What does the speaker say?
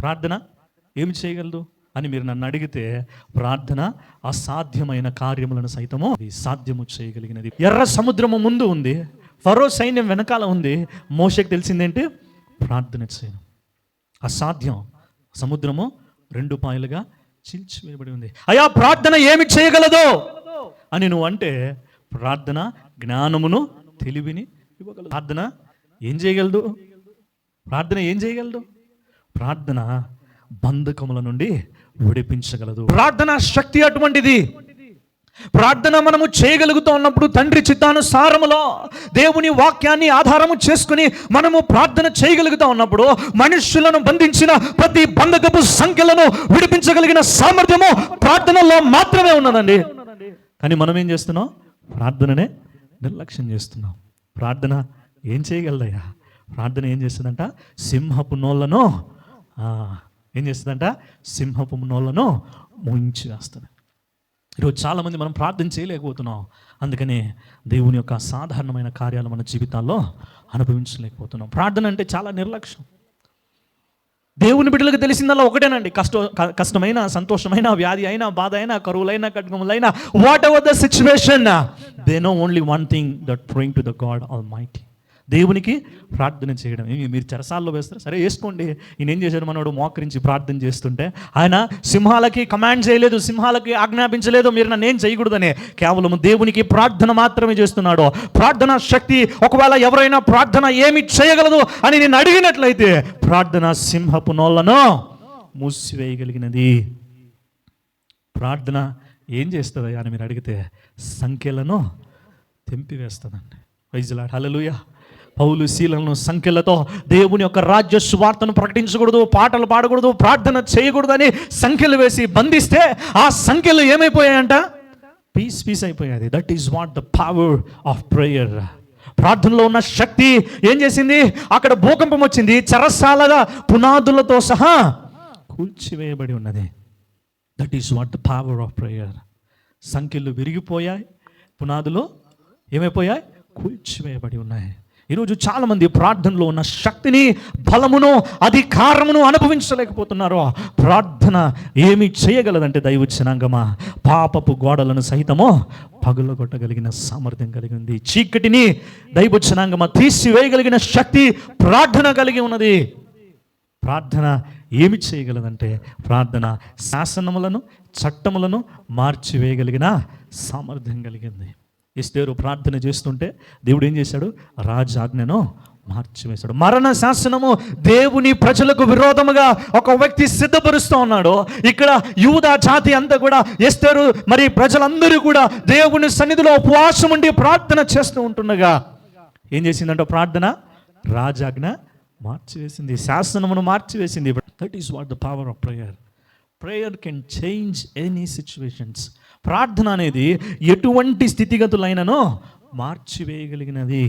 ప్రార్థన ఏమి చేయగలదు అని మీరు నన్ను అడిగితే ప్రార్థన అసాధ్యమైన కార్యములను సైతము అది సాధ్యము చేయగలిగినది. ఎర్ర సముద్రము ముందు ఉంది ఫరో సైన్యం వెనకాల ఉంది. మోషకి తెలిసిందేంటి? ప్రార్థన చేయను. అసాధ్యం. సముద్రము రెండు పాయలుగా చీల్చివేయబడి ఉంది. అయా ప్రార్థన ఏమి చేయగలదో అని నువ్వు అంటే ప్రార్థన జ్ఞానమును తెలివిని ఇవ్వగలదు. ప్రార్థన ఏం చేయగలదు? ప్రార్థన ఏం చేయగలదు? ప్రార్థన బంధకముల నుండి విడిపించగలదు. ప్రార్థన శక్తి అటువంటిది. ప్రార్థన మనము చేయగలుగుతూ ఉన్నప్పుడు తండ్రి చిత్తానుసారములో దేవుని వాక్యాన్ని ఆధారము చేసుకుని మనము ప్రార్థన చేయగలుగుతూ ఉన్నప్పుడు మనుష్యులను బంధించిన ప్రతి బంధకపు సంఖ్యలను విడిపించగలిగిన సామర్థ్యము ప్రార్థనలో మాత్రమే ఉన్నదండి. కానీ మనం ఏం చేస్తున్నాం? ప్రార్థననే నిర్లక్ష్యం చేస్తున్నాం. ప్రార్థన ఏం చేయగలదయ్యా? ప్రార్థన ఏం చేస్తుందంట? సింహపు నోళ్ళను ఆ, ఏం చేస్తుందంట? సింహపు నోళ్ళను ముయించి వేస్తుంది. ఈరోజు చాలామంది మనం ప్రార్థన చేయలేకపోతున్నాం. అందుకనే దేవుని యొక్క సాధారణమైన కార్యాలు మన జీవితాల్లో అనుభవించలేకపోతున్నాం. ప్రార్థన అంటే చాలా నిర్లక్ష్యం. దేవుని బిడ్డలకు తెలిసిందల్లా ఒకటేనండి. కష్ట కష్టమైన సంతోషమైన వ్యాధి అయినా బాధ అయినా కరువులైనా కట్కములైనా whatever the situation they know only one thing that praying to the God almighty దేవునికి ప్రార్థన చేయడం. మీరు చెరసాల్లో వేస్తారు. సరే వేసుకోండి. ఈయన ఏం చేశాడు? మనోడు మోకరించి ప్రార్థన చేస్తుంటే ఆయన సింహాలకి కమాండ్ చేయలేదు సింహాలకి ఆజ్ఞాపించలేదు. మీరు నన్ను ఏం చేయకూడదని? కేవలం దేవునికి ప్రార్థన మాత్రమే చేస్తున్నాడు. ప్రార్థన శక్తి ఒకవేళ ఎవరైనా ప్రార్థన ఏమి చేయగలదు అని నేను అడిగినట్లయితే ప్రార్థన సింహపు నోళ్ళను మూసివేయగలిగినది. ప్రార్థన ఏం చేస్తుంది అని మీరు అడిగితే సంఖ్యలను తెంపివేస్తుందండి. వైజులాడ్ హలలుయా పౌలు శీలను సంఖ్యలతో దేవుని యొక్క రాజ్య సువార్తను ప్రకటించకూడదు పాటలు పాడకూడదు ప్రార్థన చేయకూడదని సంఖ్యలు వేసి బంధిస్తే ఆ సంఖ్యలు ఏమైపోయాయంట? Piece piece అయిపోయాది that is what the power of prayer ప్రార్థనలో ఉన్న శక్తి ఏం చేసింది? అక్కడ భూకంపం వచ్చింది. చరసాలగా పునాదులతో సహా కూల్చివేయబడి ఉన్నది. That is what the power of prayer సంఖ్యలు విరిగిపోయాయి పునాదులు ఏమైపోయాయి? కూల్చివేయబడి ఉన్నాయి. ఈరోజు చాలామంది ప్రార్థనలో ఉన్న శక్తిని బలమును అధికారమును అనుభవించలేకపోతున్నారు. ప్రార్థన ఏమి చేయగలదంటే దైవచ్చినాంగమా పాపపు గోడలను సహితము పగులగొట్టగలిగిన సామర్థ్యం కలిగి ఉంది. చీకటిని దైవచ్చినాంగమా తీసివేయగలిగిన శక్తి ప్రార్థన కలిగి ఉన్నది. ప్రార్థన ఏమి చేయగలదంటే ప్రార్థన శాసనములను చట్టములను మార్చివేయగలిగిన సామర్థ్యం కలిగింది ఇస్తేరు ప్రార్థన చేస్తుంటే దేవుడు ఏం చేశాడు? రాజాజ్ఞను మార్చివేశాడు. మరణ శాసనము దేవుని ప్రజలకు విరోధముగా ఒక వ్యక్తి సిద్ధపరుస్తూ ఉన్నాడు. ఇక్కడ యూదా జాతి అంతా కూడా ఎస్తారు మరి ప్రజలందరూ కూడా దేవుని సన్నిధిలో ఉపవాసం ఉండి ప్రార్థన చేస్తూ ఉంటుండగా ఏం చేసిందంటే ప్రార్థన రాజాజ్ఞ మార్చివేసింది శాసనమును మార్చివేసింది. That is what the power of prayer prayer can change any situations ప్రార్థన అనేది ఎటువంటి స్థితిగతులైనను మార్చివేయగలిగినది.